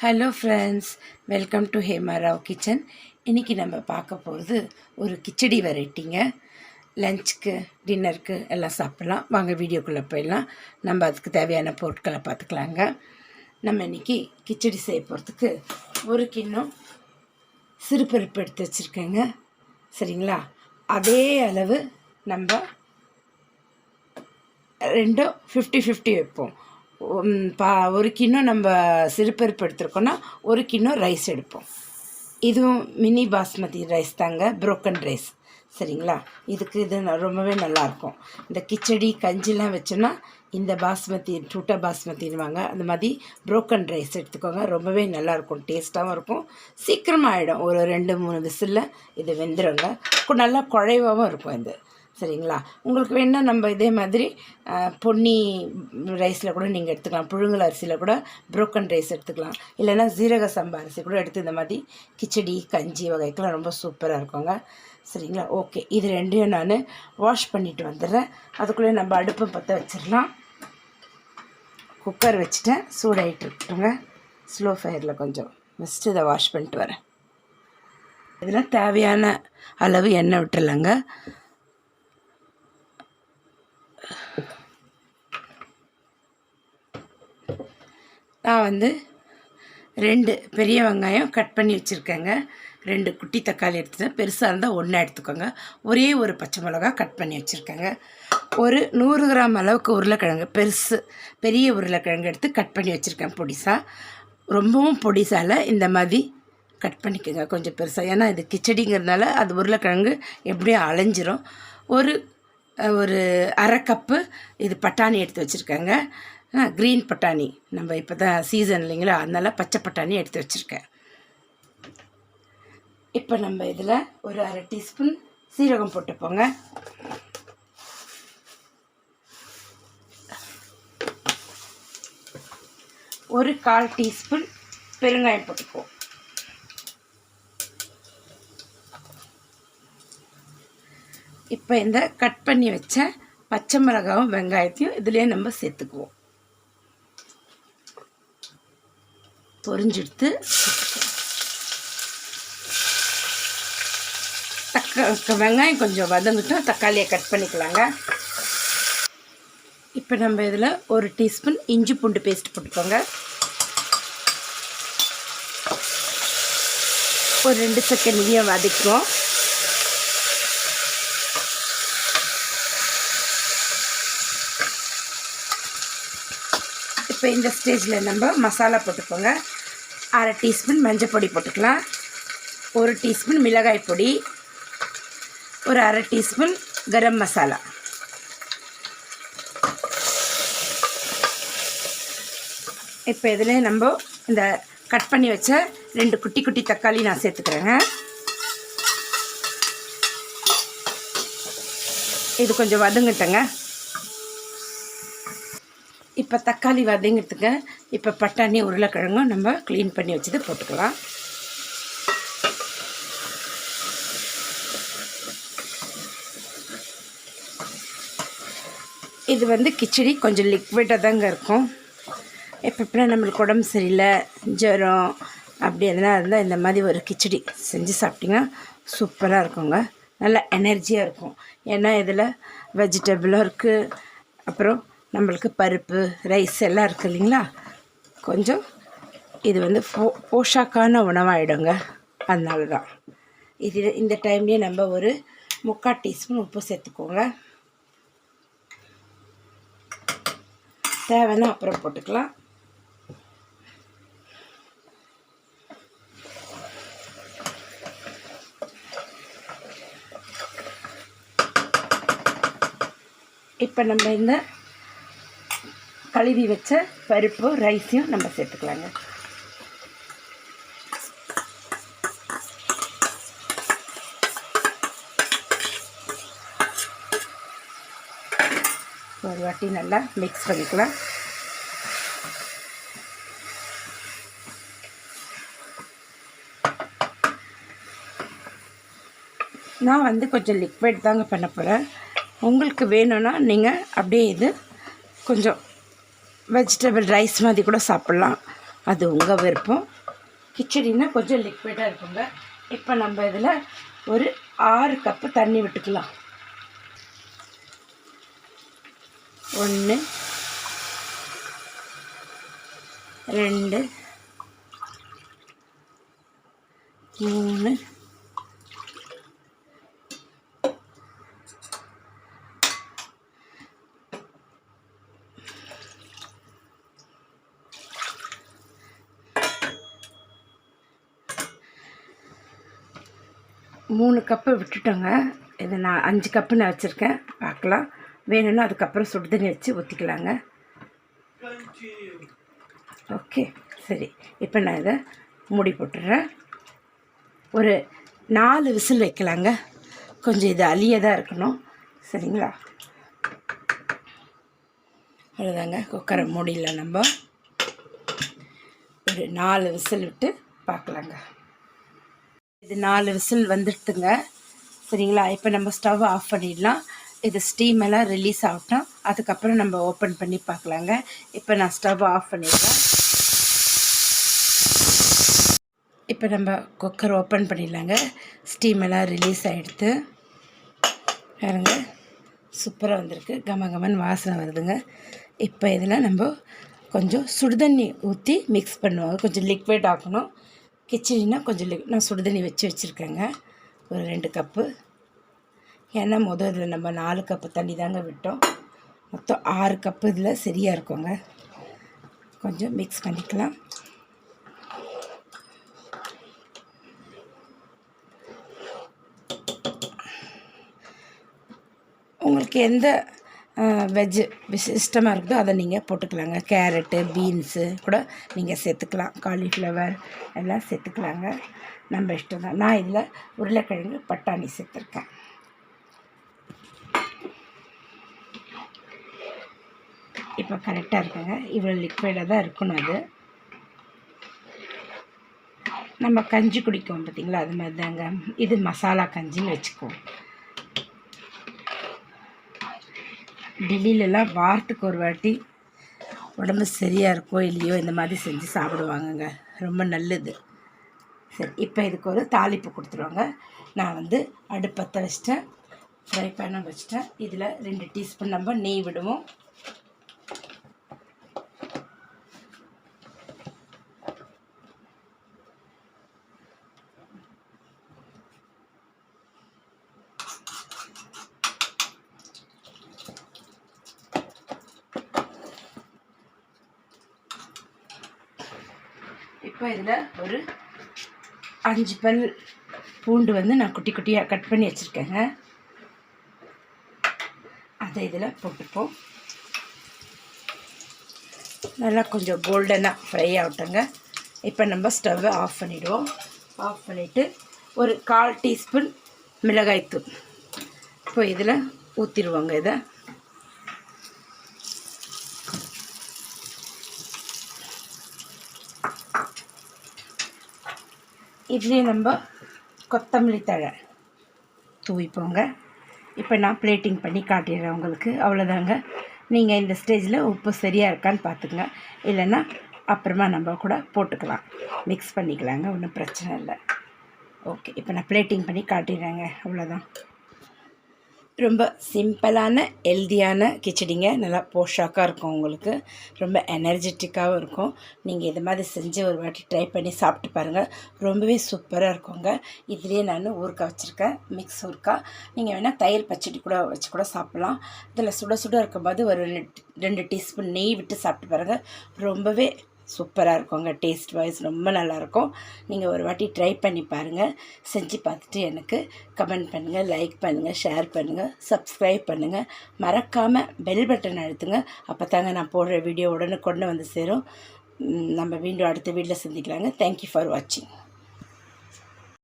Hello friends welcome to Hema Rao kitchen இன்றைக்கி நம்ம பார்க்க போகிறது ஒரு கிச்சடி வெரைட்டிங்க. லஞ்சுக்கு டின்னருக்கு எல்லாம் சாப்பிட்லாம். வாங்க வீடியோக்குள்ளே போயிடலாம். நம்ம அதுக்கு தேவையான பொருட்களை பார்த்துக்கலாங்க. நம்ம இன்றைக்கி கிச்சடி செய்ய போகிறதுக்கு ஒரு கிண்ணம் சிறுபருப்பு எடுத்து வச்சுருக்கேங்க. சரிங்களா? அதே அளவு நம்ம ரெண்டும் ஃபிஃப்டி ஃபிஃப்டி வைப்போம். பா ஒரு கிண்ணம் நம்ம சிறுபருப்பு எடுத்துருக்கோன்னா ஒரு கிண்ணம் ரைஸ் எடுப்போம். இதுவும் மினி பாஸ்மதி ரைஸ் தாங்க புரோக்கன் ரைஸ் சரிங்களா? இதுக்கு இது ரொம்பவே நல்லாயிருக்கும் இந்த கிச்சடி கஞ்சிலாம் வச்சோன்னா இந்த பாஸ்மதி டூட்டா பாஸ்மதின்னுவாங்க. அந்த மாதிரி புரோக்கன் ரைஸ் எடுத்துக்கோங்க ரொம்பவே நல்லாயிருக்கும் டேஸ்ட்டாகவும் இருக்கும். சீக்கிரமாக ஆகிடும் ஒரு ரெண்டு மூணு விசிலில் இது வெந்துடுங்க நல்லா குழைவாகவும் இருக்கும் இது. சரிங்களா? உங்களுக்கு வேணால் நம்ம இதே மாதிரி பொன்னி ரைஸில் கூட நீங்கள் எடுத்துக்கலாம். புழுங்கல் அரிசியில் கூட புரோக்கன் ரைஸ் எடுத்துக்கலாம். இல்லைன்னா ஜீரக சம்பா அரிசி கூட எடுத்து இந்த மாதிரி கிச்சடி கஞ்சி வகைக்கெலாம் ரொம்ப சூப்பராக இருக்குங்க. சரிங்களா? ஓகே இது ரெண்டையும் நான் வாஷ் பண்ணிட்டு வந்துடுறேன். அதுக்குள்ளே நம்ம அடுப்பை பற்ற வச்சிடலாம். குக்கர் வச்சுட்டேன். சூடாயிட்டுருக்குங்க ஸ்லோ ஃபயரில் கொஞ்சம் ஃபஸ்ட்டு இதை வாஷ் பண்ணிட்டு வரேன். இதெல்லாம் தேவையான அளவு எண்ணெய் விட்டுடலாங்க நான் வந்து ரெண்டு பெரிய வெங்காயம் கட் பண்ணி வச்சுருக்கேங்க. ரெண்டு குட்டி தக்காளி எடுத்துட்டேன். பெருசாக இருந்தால் ஒன்றா எடுத்துக்கோங்க. ஒரே ஒரு பச்சை மிளகா கட் பண்ணி வச்சுருக்கேங்க. ஒரு நூறு கிராம் அளவுக்கு உருளைக்கிழங்கு பெருசு பெரிய உருளைக்கிழங்கு எடுத்து கட் பண்ணி வச்சுருக்கேன் பொடிசாக ரொம்பவும் பொடிசால இந்த மாதிரி கட் பண்ணிக்கோங்க. கொஞ்சம் பெருசாக ஏன்னா இது கிச்சடிங்கிறதுனால அது உருளைக்கிழங்கு எப்படியும் அலைஞ்சிரும். ஒரு ஒரு அரை கப்பு இது பட்டாணி எடுத்து வச்சுருக்கேங்க. க்ரீன் பட்டாணி. நம்ம இப்போ தான் சீசன் இல்லைங்களா? அதனால் பச்சை பட்டாணி எடுத்து வச்சுருக்கேன். இப்போ நம்ம இதில் ஒரு அரை டீஸ்பூன் சீரகம் போட்டுப்போங்க. ஒரு கால் டீஸ்பூன் பெருங்காயம் போட்டுக்குவோம். இப்போ இந்த கட் பண்ணி வச்ச பச்சை மிளகாவும் வெங்காயத்தையும் இதுலேயே நம்ம சேர்த்துக்குவோம். பொறிஞ்செடுத்து தக்க வெங்காயம் கொஞ்சம் வதங்கிட்டோம் தக்காளியை கட் பண்ணிக்கலாங்க. இப்போ நம்ம இதில் ஒரு டீஸ்பூன் இஞ்சி பூண்டு பேஸ்ட் போட்டுக்கோங்க. ஒரு ரெண்டு செகண்ட் இதையும் வதக்குவோம் இப்போ இந்த ஸ்டேஜில் நம்ம மசாலா போட்டுக்கோங்க. அரை டீஸ்பூன் மஞ்சள் பொடி போட்டுக்கலாம். ஒரு டீஸ்பூன் மிளகாய் பொடி. ஒரு அரை டீஸ்பூன் கரம் மசாலா. இப்போ இதில் நம்ம இந்த கட் பண்ணி வச்ச ரெண்டு குட்டி குட்டி தக்காளி நான் சேர்த்துக்கிறேங்க. இது கொஞ்சம் வதங்கிட்டேங்க. இப்போ தக்காளி வதங்கிட்டுங்க இப்போ பட்டாணி உருளைக்கிழங்கும் நம்ம க்ளீன் பண்ணி வச்சது போட்டுக்கலாம். இது வந்து கிச்சடி கொஞ்சம் லிக்விடாக தாங்க இருக்கும். இப்போ எப்படின்னா நம்மளுக்கு உடம்பு சரியில்லை ஜுரம் அப்படி எதனா இருந்தால் இந்த மாதிரி ஒரு கிச்சடி செஞ்சு சாப்பிட்டிங்கன்னா சூப்பராக இருக்குங்க. நல்ல எனர்ஜியாக இருக்கும். ஏன்னா இதில் வெஜிடபிளும் இருக்குது அப்புறம் நம்மளுக்கு பருப்பு ரைஸ் எல்லாம் இருக்குது இல்லைங்களா? கொஞ்சம் இது வந்து போ போஷாக்கான உணவாயிடுங்க. அதனால தான் இது இந்த டைம்லேயே நம்ம ஒரு முக்கால் டீஸ்பூன் உப்பு சேர்த்துக்கோங்க. தேவைன்னா அப்புறம் போட்டுக்கலாம். இப்போ நம்ம இந்த கழுவி வச்ச பருப்பு ரைஸையும் நம்ம சேர்த்துக்கலாங்க. ஒரு வாட்டி நல்லா மிக்ஸ் பண்ணிக்கலாம். நான் வந்து கொஞ்சம் லிக்விட் தாங்க பண்ண போகிறேன் உங்களுக்கு வேணும்னா நீங்கள் அப்படியே இது கொஞ்சம் வெஜிடபிள் ரைஸ் மாதிரி கூட சாப்பிட்லாம். அது உங்கள் விருப்பம். கிச்சடினா கொஞ்சம் லிக்விடாக இருக்குங்க. இப்போ நம்ம இதில் ஒரு ஆறு கப்பு தண்ணி விட்டுக்கலாம். ஒன்று ரெண்டு மூணு மூணு கப்பு விட்டுட்டோங்க. இது நான் அஞ்சு கப்பு நான் வச்சுருக்கேன். பார்க்கலாம். வேணும்னா அதுக்கப்புறம் சுடு தண்ணி வச்சு ஊற்றிக்கலாங்க ஓகே சரி. இப்போ நான் இதை மூடி போட்டுடுறேன். ஒரு நாலு விசில் வைக்கலாங்க. கொஞ்சம் இது அழியதாக இருக்கணும். சரிங்களா? அவ்வளோதாங்க குக்கரை மூடியில் நம்ம. ஒரு நாலு விசில் விட்டு பார்க்கலாங்க. இது நாலு விசில் வந்துடுதுங்க. சரிங்களா? இப்போ நம்ம ஸ்டவ் ஆஃப் பண்ணிடலாம். இது ஸ்டீம் எல்லாம் ரிலீஸ் ஆகட்டும். அதுக்கப்புறம் நம்ம ஓப்பன் பண்ணி பார்க்கலாங்க. இப்போ நான் ஸ்டவ் ஆஃப் பண்ணிடுறேன். இப்போ நம்ம குக்கர் ஓப்பன் பண்ணிடலாங்க. ஸ்டீம் எல்லாம் ரிலீஸ் ஆகிடுது பாருங்க. சூப்பராக வந்திருக்கு. கம கமன் வாசனை வருதுங்க. இப்போ இதில் நம்ம கொஞ்சம் சுடுதண்ணி ஊற்றி மிக்ஸ் பண்ணுவாங்க. கொஞ்சம் லிக்விட் ஆக்கணும். கிச்சடினா கொஞ்சம் லிக் நான் சுடுதண்ணி வச்சு வச்சுருக்கேங்க. ஒரு ரெண்டு கப்பு. ஏன்னா முதல் இதில் நம்ம நாலு கப்பு தண்ணி தாங்க விட்டோம். மொத்தம் ஆறு கப்பு இதில் சரியாக இருக்குங்க. கொஞ்சம் மிக்ஸ் பண்ணிக்கலாம். உங்களுக்கு எந்த வெஜ்ஜு இஷ்டமாக இருக்குதோ அதை நீங்கள் போட்டுக்கலாங்க. கேரட்டு பீன்ஸு கூட நீங்கள் சேர்த்துக்கலாம். காலிஃப்ளவர் எல்லாம் சேர்த்துக்கலாங்க. நம்ம இஷ்டம் தான். நான் இதில் உருளைக்கிழங்கு பட்டாணி சேர்த்துருக்கேன். இப்போ கரெக்டாக இருக்குங்க. இவ்வளோ லிக்விடாக தான் இருக்கணும் அது. நம்ம கஞ்சி குடிக்குவோம் பார்த்தீங்களா அது மாதிரி தாங்க இது மசாலா கஞ்சின்னு வச்சுக்குவோம். டெல்லியிலலாம் வாரத்துக்கு ஒரு வாட்டி உடம்பு சரியாக இருக்கோ இல்லையோ இந்த மாதிரி செஞ்சு சாப்பிடுவாங்கங்க. ரொம்ப நல்லது. சரி இப்போ இதுக்கு ஒரு தாளிப்பு கொடுத்துருவாங்க. நான் வந்து அடுப்பத்தை வச்சிட்டேன் ஃப்ரை பேனும் வச்சிட்டேன். இதில் ரெண்டு டீஸ்பூன் நம்ம நெய் விடுவோம். இப்போ இதில் ஒரு அஞ்சு பல் பூண்டு வந்து நான் குட்டி குட்டியாக கட் பண்ணி வச்சுருக்கேங்க. அதை இதில் போட்டுப்போம். நல்லா கொஞ்சம் கோல்டனாக ஃப்ரை ஆகட்டுங்க இப்போ நம்ம ஸ்டவ்வை ஆஃப் பண்ணிவிடுவோம் ஆஃப் பண்ணிவிட்டு ஒரு கால் டீஸ்பூன் மிளகாய்த்தூள். இப்போ இதில் ஊற்றிடுவோங்க இதை. இதுலேயும் நம்ம கொத்தமல்லி தழை தூவிப்போங்க. இப்போ நான் பிளேட்டிங் பண்ணி காட்டிடுறேன் உங்களுக்கு. அவ்வளோதாங்க. நீங்கள் இந்த ஸ்டேஜில் உப்பு சரியாக இருக்கான்னு பார்த்துக்குங்க. இல்லைன்னா அப்புறமா நம்ம கூட போட்டுக்கலாம். மிக்ஸ் பண்ணிக்கலாங்க. ஒன்றும் பிரச்சனை இல்லை. ஓகே இப்போ நான் பிளேட்டிங் பண்ணி காட்டிடுறேங்க. அவ்வளோதான். ரொம்ப சிம்பிளான ஹெல்தியான கிச்சடிங்க. நல்லா போஷாக்காக இருக்கும் உங்களுக்கு. ரொம்ப எனர்ஜெட்டிக்காகவும் இருக்கும். நீங்கள் இது மாதிரி செஞ்சு ஒரு வாட்டி ட்ரை பண்ணி சாப்பிட்டு பாருங்கள் ரொம்பவே சூப்பராக இருக்குங்க. இதுலேயே நான் ஊறுக்காய் வச்சுருக்கேன். மிக்ஸ் ஊறுக்காய் நீங்கள் வேணால் தயிர் பச்சடி கூட வச்சு கூட சாப்பிட்லாம். இதில் சுட சுட இருக்கும்போது ஒரு ரெண்டு ரெண்டு டீஸ்பூன் நெய் விட்டு சாப்பிட்டு பாருங்கள் ரொம்பவே சூப்பராக இருக்குங்க டேஸ்ட் வைஸ் ரொம்ப நல்லாயிருக்கும் நீங்கள் ஒரு வாட்டி ட்ரை பண்ணி பாருங்கள் செஞ்சு பார்த்துட்டு எனக்கு கமெண்ட் பண்ணுங்கள் லைக் பண்ணுங்கள் ஷேர் பண்ணுங்கள் சப்ஸ்கிரைப் பண்ணுங்கள் மறக்காமல் பெல் பட்டன் அழுத்துங்க. அப்போ தாங்க நான் போடுற வீடியோ உடனே கொண்டு வந்து சேரும். நம்ம மீண்டும் அடுத்த வீட்டில் சந்திக்கலாங்க. தேங்க்யூ ஃபார் வாட்சிங்